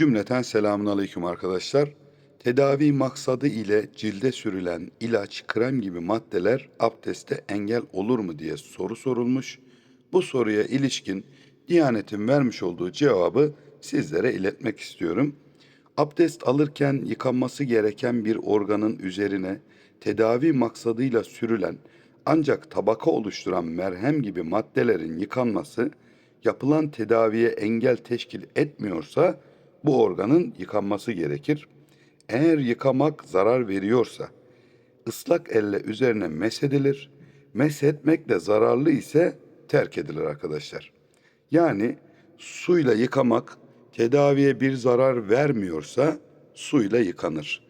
Cümleten selamun aleyküm arkadaşlar. Tedavi maksadı ile cilde sürülen ilaç, krem gibi maddeler abdeste engel olur mu diye soru sorulmuş. Bu soruya ilişkin Diyanet'in vermiş olduğu cevabı sizlere iletmek istiyorum. Abdest alırken yıkanması gereken bir organın üzerine tedavi maksadıyla sürülen ancak tabaka oluşturan merhem gibi maddelerin yıkanması yapılan tedaviye engel teşkil etmiyorsa bu organın yıkanması gerekir. Eğer yıkamak zarar veriyorsa ıslak elle üzerine mesedilir. Meshetmek de zararlı ise terk edilir arkadaşlar. Yani suyla yıkamak tedaviye bir zarar vermiyorsa suyla yıkanır.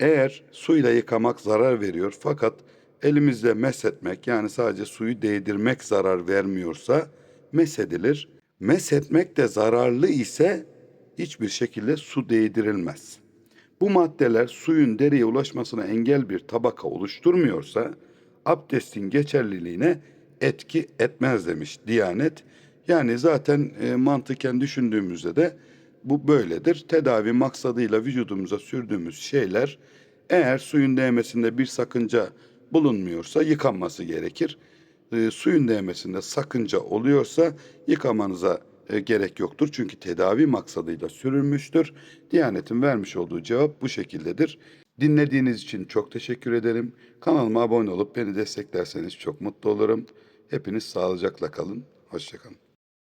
Eğer suyla yıkamak zarar veriyor fakat elimizle meshetmek yani sadece suyu değdirmek zarar vermiyorsa meshedilir. Meshetmek de zararlı ise hiçbir şekilde su değdirilmez. Bu maddeler suyun dereye ulaşmasına engel bir tabaka oluşturmuyorsa abdestin geçerliliğine etki etmez demiş Diyanet. Yani zaten e, mantıken düşündüğümüzde de bu böyledir. Tedavi maksadıyla vücudumuza sürdüğümüz şeyler eğer suyun değmesinde bir sakınca bulunmuyorsa yıkanması gerekir. E, suyun değmesinde sakınca oluyorsa yıkamanıza e, gerek yoktur. Çünkü tedavi maksadıyla sürülmüştür. Diyanet'in vermiş olduğu cevap bu şekildedir. Dinlediğiniz için çok teşekkür ederim. Kanalıma abone olup beni desteklerseniz çok mutlu olurum. Hepiniz sağlıcakla kalın. Hoşçakalın.